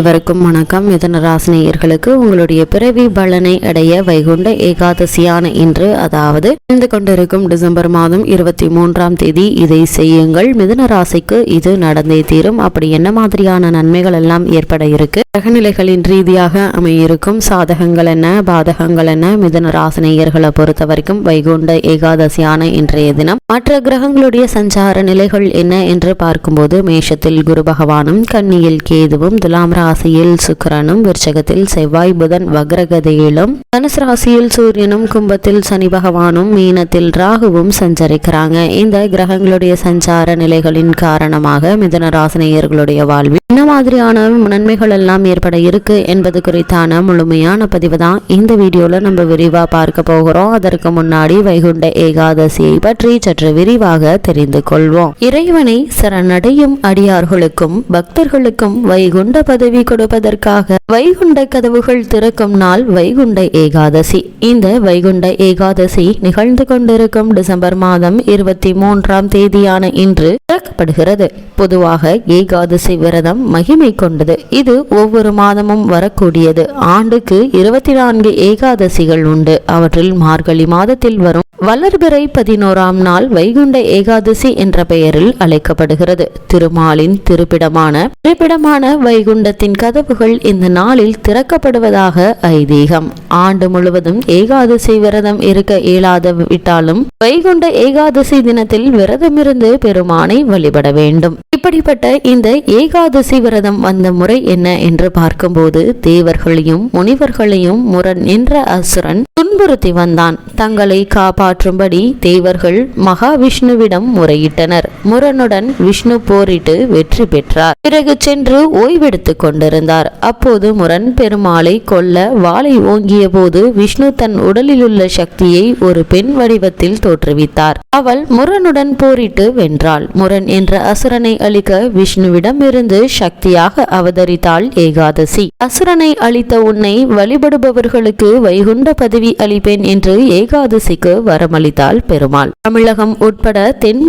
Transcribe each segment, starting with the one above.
அனைவருக்கும் வணக்கம். மிதன ராசினியர்களுக்கு உங்களுடைய பிறவி பலனை அடைய வைகுண்ட ஏகாதசியான இன்று அதாவது இருந்து கொண்டிருக்கும் டிசம்பர் மாதம் இருபத்தி மூன்றாம் தேதி இதை செய்யுங்கள். மிதன ராசிக்கு இது நடந்தே தீரும். அப்படி என்ன மாதிரியான நன்மைகள் எல்லாம் ஏற்பட இருக்கு? கிரகநிலைகளின் ரீதியாக அமையிருக்கும் சாதகங்கள் என்ன பாதகங்கள் என்ன? மிதன ராசினியர்களை பொறுத்த வரைக்கும் வைகுண்ட ஏகாதசியான இன்றைய தினம். மற்ற கிரகங்களுடைய சஞ்சார நிலைகள் என்ன என்று பார்க்கும்போது மேஷத்தில் குரு பகவானும் கன்னியில் கேதுவும் துலாம் ராசியில் சுக்கரனும் விருச்சகத்தில் செவ்வாய் புதன் வக்ரகதையிலும் தனுசு ராசியில் சூரியனும் கும்பத்தில் சனி பகவானும் மீனத்தில் ராகுவும் சஞ்சரிக்கிறாங்க. இந்த கிரகங்களுடைய சஞ்சார நிலைகளின் காரணமாக மிதன ராசினியர்களுடைய வாழ்வில் என்ன மாதிரியான நன்மைகள் எல்லாம் ஏற்பட இருக்குது என்பது குறித்தான முழுமையான பதிவு தான் இந்த வீடியோவில் நம்ம விரிவா பார்க்க போகிறோம். அதற்கு முன்னாடி வைகுண்ட ஏகாதசியை பற்றி சற்று விரிவாக தெரிந்து கொள்வோம். இறைவனை சரணடையும் அடியார்களுக்கும் பக்தர்களுக்கும் வைகுண்ட பதவி கொடுப்பதற்காக வைகுண்ட கதவுகள் திறக்கும் நாள் வைகுண்ட ஏகாதசி. இந்த வைகுண்ட ஏகாதசி நிகழ்ந்து கொண்டிருக்கும் டிசம்பர் மாதம் இருபத்தி மூன்றாம் தேதியான இன்று விளக்கப்படுகிறது பொதுவாக ஏகாதசி விரதம் மகிமை கொண்டது. இது ஒவ்வொரு மாதமும் வரக்கூடியது. ஆண்டுக்கு இருபத்தி நான்கு ஏகாதசிகள் உண்டு. அவற்றில் மார்கழி மாதத்தில் வரும் வளர்பிறை பதினோராம் நாள் வைகுண்ட ஏகாதசி என்ற பெயரில் அழைக்கப்படுகிறது. திருமாலின் திருப்பிடமான திருப்பிடமான வைகுண்டத்தின் கதவுகள் இந்த நாளில் திறக்கப்படுவதாக ஐதீகம். ஆண்டு முழுவதும் ஏகாதசி விரதம் இருக்க இயலாத விட்டாலும் வைகுண்ட ஏகாதசி தினத்தில் விரதமிருந்து பெருமானை வழிபட வேண்டும். இப்படிப்பட்ட இந்த ஏகாதசி விரதம் வந்த முறை என்ன என்று பார்க்கும்போது தேவர்களையும் முனிவர்களையும் முரண் என்ற அசுரன் துன்புறுத்தி வந்தான். தங்களை காப்பாற்றும்படி தேவர்கள் மகாவிஷ்ணுவிடம் முறையிட்டனர். முரனுடன் விஷ்ணு போரிட்டு வெற்றி பெற்றார். பிறகு சென்று ஓய்வெடுத்துக் கொண்டிருந்தார். அப்போது முரண் பெருமாளை கொல்ல வாளை ஓங்கிய போது விஷ்ணு தன் உடலிலுள்ள சக்தியை ஒரு பெண் வடிவத்தில் தோற்றுவித்தார். அவள் முரனுடன் போரிட்டு வென்றாள். முரண் என்ற அசுரனை அழிக்க விஷ்ணுவிடம் இருந்து சக்தியாக அவதரித்தாள் ஏகாதசி. அசுரனை அழித்த உன்னை வழிபடுபவர்களுக்கு வைகுண்ட பதவி அளிப்பேன் என்று ஏகாதசிக்கு வரமளித்தாள் பெருமாள். தமிழகம் உட்பட தென்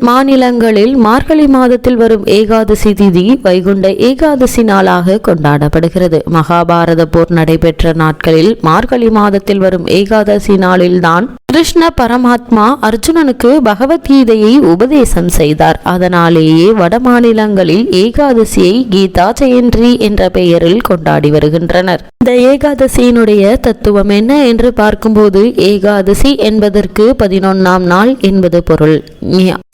மாநிலங்களில் மார்கழி மாதத்தில் வரும் ஏகாதசி திதி வைகுண்ட ஏகாதசி நாளாக கொண்டாடப்படுகிறது. மகாபாரத போர் நடைபெற்ற நாட்களில் மார்கழி மாதத்தில் வரும் ஏகாதசி நாளில்தான் கிருஷ்ண பரமாத்மா அர்ஜுனனுக்கு பகவத்கீதையை உபதேசம் செய்தார். அதனாலேயே வட மாநிலங்களில் ஏகாதசியை கீதா ஜெயந்தி என்ற பெயரில் கொண்டாடி வருகின்றனர். இந்த ஏகாதசியினுடைய தத்துவம் என்ன என்று பார்க்கும்போது ஏகாதசி என்பதற்கு பதினொன்னாம் நாள் என்பது பொருள்.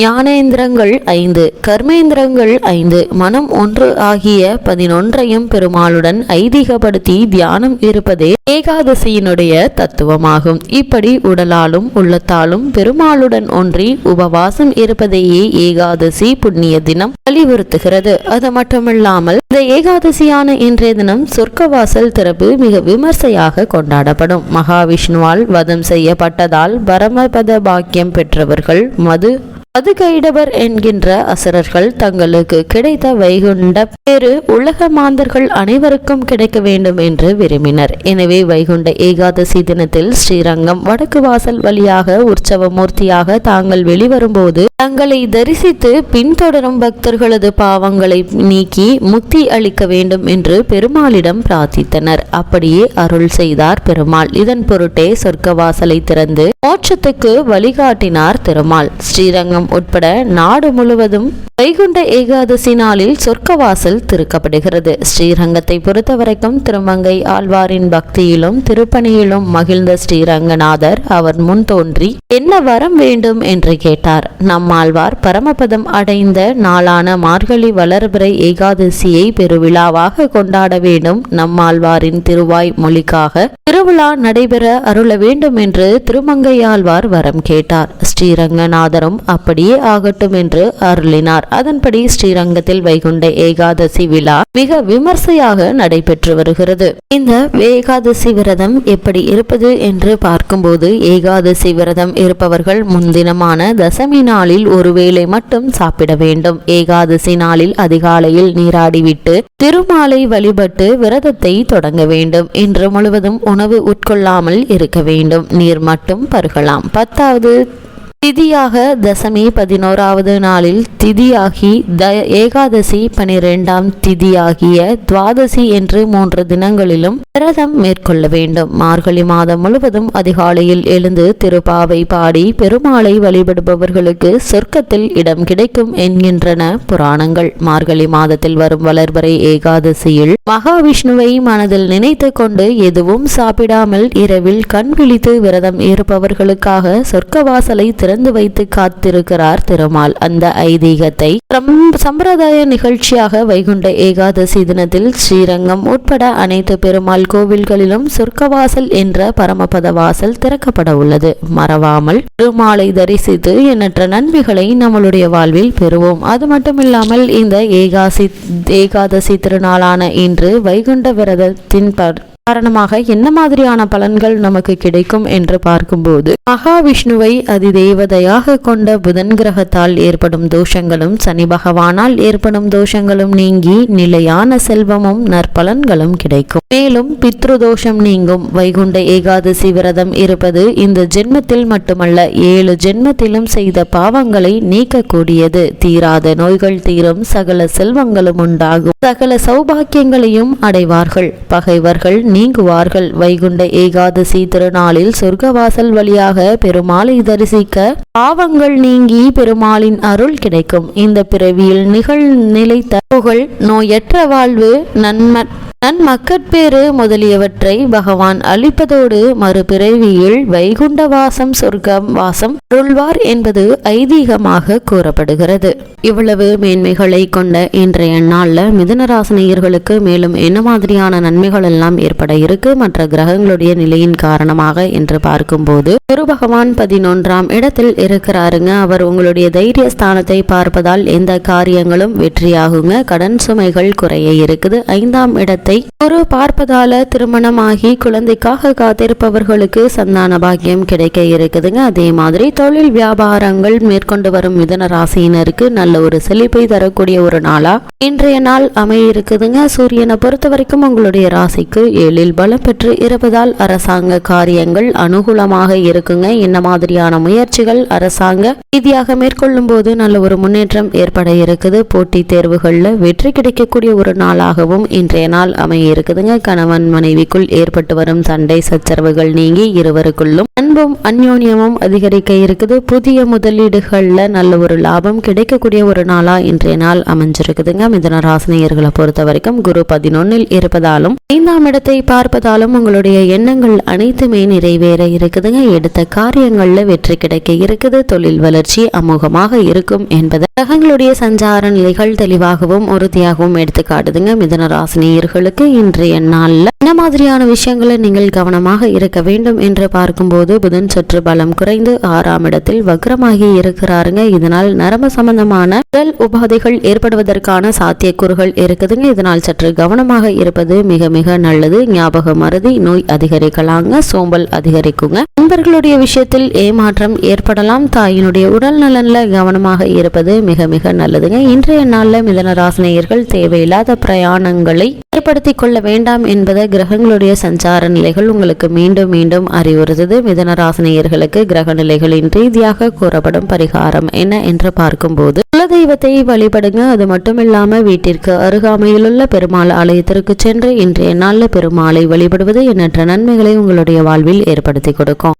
ஞானேந்திரங்கள் ஐந்து கர்மேந்திரங்கள் ஐந்து மனம் ஒன்று ஆகிய பதினொன்றையும் பெருமாளுடன் ஐதீகப்படுத்தி தியானம் இருப்பதே ஏகாதசியினுடைய தத்துவமாகும். இப்படி உடலாலும் உள்ளத்தாலும் பெருமாளுடன் ஒன்றி உபவாசம் இருப்பதையே ஏகாதசி புண்ணிய தினம் வலியுறுத்துகிறது. அது மட்டுமில்லாமல் இந்த ஏகாதசியான இன்றைய தினம் சொர்க்கவாசல் திறப்பு மிக விமர்சையாக கொண்டாடப்படும். மகாவிஷ்ணுவால் வதம் செய்யப்பட்டதால் பரமபத பாக்கியம் பெற்றவர்கள் மது மதுகைடவர் என்கின்ற அசுரர்கள் தங்களுக்கு கிடைத்த வைகுண்ட பேரு உலக மாந்தர்கள் அனைவருக்கும் கிடைக்க வேண்டும் என்று விரும்பினர். எனவே வைகுண்ட ஏகாதசி தினத்தில் ஸ்ரீரங்கம் வடக்கு வாசல் வழியாக உற்சவ மூர்த்தியாக தாங்கள் வெளிவரும்போது தங்களை தரிசித்து பின்தொடரும் பக்தர்களது பாவங்களை நீக்கி முக்தி அளிக்க வேண்டும் என்று பெருமாளிடம் பிரார்த்தித்தனர். அப்படியே அருள் செய்தார் பெருமாள். இதன் பொருட்டே சொர்க்க வாசலை திறந்து மோட்சத்துக்கு வழிகாட்டினார் திருமால். ஸ்ரீரங்கம் உட்பட நாடு முழுவதும் வைகுண்ட ஏகாதசி நாளில் சொர்க்கவாசல் திறக்கப்படுகிறது. ஸ்ரீரங்கத்தை பொறுத்தவரைக்கும் திருமங்கை ஆழ்வாரின் பக்தியிலும் திருப்பணியிலும் மகிழ்ந்த ஸ்ரீரங்கநாதர் அவர் முன் தோன்றி என்ன வரம் வேண்டும்? என்று கேட்டார். நம்மாழ்வார் பரமபதம் அடைந்த நாளான மார்கழி வளர்பிறை ஏகாதசியை பெருவிழாவாக கொண்டாட வேண்டும். நம்மாழ்வாரின் திருவாய் மொழிக்காக திருவிழா நடைபெற அருள வேண்டும் என்று திருமங்கையாழ்வார் வரம் கேட்டார். ஸ்ரீரங்கநாதரும் அப்படியே ஆகட்டும் என்று அருளினார். அதன்படி ஸ்ரீரங்கத்தில் வைகுண்ட ஏகாதசி விழா மிக விமர்சையாக நடைபெற்று வருகிறது. இந்த ஏகாதசி விரதம் எப்படி இருப்பது என்று பார்க்கும்போது ஏகாதசி விரதம் இருப்பவர்கள் முன்தினமான தசமி நாளில் ஒருவேளை மட்டும் சாப்பிட வேண்டும். ஏகாதசி நாளில் அதிகாலையில் நீராடிவிட்டு திருமாலை வழிபட்டு விரதத்தை தொடங்க வேண்டும். இன்று முழுவதும் உணவு உட்கொள்ளாமல் இருக்க வேண்டும். நீர் மட்டும் பருகலாம். பத்தாவது திதியாக தசமி பதினோராவது நாளில் திதியாகி த ஏகாதசி பனிரெண்டாம் திதியாகிய துவாதசி என்று மூன்று தினங்களிலும் விரதம் மேற்கொள்ள வேண்டும். மார்கழி மாதம் முழுவதும் அதிகாலையில் எழுந்து திருப்பாவை பாடி பெருமாளை வழிபடுபவர்களுக்கு சொர்க்கத்தில் இடம் கிடைக்கும் என்கின்றன புராணங்கள். மார்கழி மாதத்தில் வரும் வளர்வரை ஏகாதசியில் மகாவிஷ்ணுவை மனதில் நினைத்து கொண்டு எதுவும் சாப்பிடாமல் இரவில் கண் விழித்து விரதம் இருப்பவர்களுக்காக சொர்க்கவாசலை திற திறந்து வைத்து காத்திருக்கிறார் திருமால். அந்த ஐதீகத்தை சம்பிரதாய நிகழ்ச்சியாக வைகுண்ட ஏகாதசி தினத்தில் ஸ்ரீரங்கம் உட்பட அனைத்து பெருமாள் கோவில்களிலும் சொர்க்கவாசல் என்ற பரமபத வாசல் திறக்கப்பட உள்ளது. மறவாமல் திருமாலை தரிசித்து எண்ணற்ற நன்மைகளை நம்மளுடைய வாழ்வில் பெறுவோம். அது மட்டுமில்லாமல் இந்த ஏகாசி ஏகாதசி திருநாளான இன்று வைகுண்ட விரதத்தின் காரணமாக என்ன மாதிரியான பலன்கள் நமக்கு கிடைக்கும் என்று பார்க்கும்போது மகாவிஷ்ணுவை அதிதேவதையாக கொண்ட புதன் கிரகத்தால் ஏற்படும் தோஷங்களும் சனி பகவானால் ஏற்படும் தோஷங்களும் நீங்கி நிலையான செல்வமும் நற்பலன்களும் கிடைக்கும். மேலும் பித்ருதோஷம் நீங்கும். வைகுண்ட ஏகாதசி விரதம் இருப்பது இந்த ஜென்மத்தில் மட்டுமல்ல ஏழு ஜென்மத்திலும் செய்த பாவங்களை நீக்கக்கூடியது. தீராத நோய்கள் தீரும் சகல செல்வங்களும் உண்டாகும். சகல சௌபாக்கியங்களையும் அடைவார்கள். பகைவர்கள் நீங்குவார்கள். வைகுண்ட ஏகாதசி திருநாளில் சொர்க்கவாசல் வழியாக பெருமாளை தரிசிக்க பாவங்கள் நீங்கி பெருமாளின் அருள் கிடைக்கும். இந்த பிறவியில் நிகழ் நிலைத்த புகழ் நோயற்ற வாழ்வு நன்ம நன்மக்கட்பேறு முதலியவற்றை பகவான் அளிப்பதோடு மறுபிறவியில் வைகுண்ட வாசம் சொர்க்கம் வாசம் அருள்வார் என்பது ஐதீகமாக கூறப்படுகிறது. இவ்வளவு மேன்மைகளை கொண்ட இன்றைய நாளில் மிதனராசினியர்களுக்கு மேலும் என்ன மாதிரியான நன்மைகள் எல்லாம் ஏற்பட இருக்கு? மற்ற கிரகங்களுடைய நிலையின் காரணமாக என்று பார்க்கும்போது குரு பகவான் பதினொன்றாம் இடத்தில் இருக்கிறாருங்க. அவர் உங்களுடைய தைரிய ஸ்தானத்தை பார்ப்பதால் எந்த காரியங்களும் வெற்றியாகுங்க. கடன் சுமைகள் குறைய இருக்குது. ஐந்தாம் இடத்தை குழந்தை ஒரு பார்ப்பதால திருமணமாகி குழந்தைக்காக காத்திருப்பவர்களுக்கு சந்தான பாக்கியம் கிடைக்க இருக்குதுங்க. அதே மாதிரி தொழில் வியாபாரங்கள் மேற்கொண்டு வரும் மிதன ராசியினருக்கு நல்ல ஒரு செழிப்பை தரக்கூடிய ஒரு நாளா இன்றைய நாள் அமைய இருக்குதுங்க சூரியனை பொறுத்த வரைக்கும் உங்களுடைய ராசிக்கு ஏழில் பலம் பெற்று இருப்பதால் அரசாங்க காரியங்கள் அனுகூலமாக இருக்குங்க. என்ன மாதிரியான முயற்சிகள் அரசாங்க ரீதியாக மேற்கொள்ளும் போது நல்ல ஒரு முன்னேற்றம் ஏற்பட இருக்குது. போட்டித் தேர்வுகளில் வெற்றி கிடைக்கக்கூடிய ஒரு நாளாகவும் இன்றைய நாள் அமைய இருக்குதுங்க. கணவன் மனைவிக்குள் ஏற்பட்டு வரும் சண்டை சச்சரவுகள் நீங்கி இருவருக்குள்ளும் அன்பும் அந்யோன்யமும் அதிகரிக்க இருக்குது. புதிய முதலீடுகளில் நல்ல ஒரு லாபம் கிடைக்கக்கூடிய ஒரு நாளா இன்றைய நாள் அமைஞ்சிருக்குதுங்க. மிதன ராசினியர்களை பொறுத்த வரைக்கும் குரு பதினொன்னில் இருப்பதாலும் ஐந்தாம் இடத்தை பார்ப்பதாலும் உங்களுடைய எண்ணங்கள் அனைத்துமே நிறைவேற இருக்குதுங்க. எடுத்த காரியங்கள்ல வெற்றி கிடைக்க இருக்குது. தொழில் வளர்ச்சி அமோகமாக இருக்கும் என்பது கிரகங்களுடைய சஞ்சார நிலைகள் தெளிவாகவும் உறுதியாகவும் எடுத்துக்காட்டுதுங்க. மிதன ராசினியர்களுக்கு உங்களுக்கு இன்றைய நாளில் என்ன மாதிரியான விஷயங்களை நீங்கள் கவனமாக இருக்க வேண்டும் என்று பார்க்கும்போது புதன் சற்று பலம் குறைந்து ஆறாம் இடத்தில் வக்ரமாகி இருக்கிறாருங்க. இதனால் நரம்பு சம்பந்தமான உடல் உபாதைகள் ஏற்படுவதற்கான சாத்தியக்கூறுகள் இருக்குதுங்க. இதனால் சற்று கவனமாக இருப்பது மிக மிக நல்லது. ஞாபக மருதி நோய் அதிகரிக்கலாங்க. சோம்பல் அதிகரிக்குங்க. நண்பர்களுடைய விஷயத்தில் ஏமாற்றம் ஏற்படலாம். தாயினுடைய உடல் நலன்ல கவனமாக இருப்பது மிக மிக நல்லதுங்க. இன்றைய நாளில் மிதன ராசினியர்கள் தேவையில்லாத பிரயாணங்களை ஏற்படுத்திக் கொள்ள வேண்டாம் என்பதை கிரகங்களுடைய சஞ்சார நிலைகள் உங்களுக்கு மீண்டும் மீண்டும் அறிவுறுத்தது. மிதனராசினியர்களுக்கு கிரக நிலைகளின் ரீதியாக கூறப்படும் பரிகாரம் என்ன என்று பார்க்கும்போது குலதெய்வத்தை வழிபடுங்க. அது மட்டும் இல்லாம வீட்டிற்கு அருகாமையிலுள்ள பெருமாள் ஆலயத்திற்கு சென்று இன்றைய நாளில் பெருமாளை வழிபடுவது எண்ணற்ற நன்மைகளை உங்களுடைய வாழ்வில் ஏற்படுத்தி கொடுக்கும்.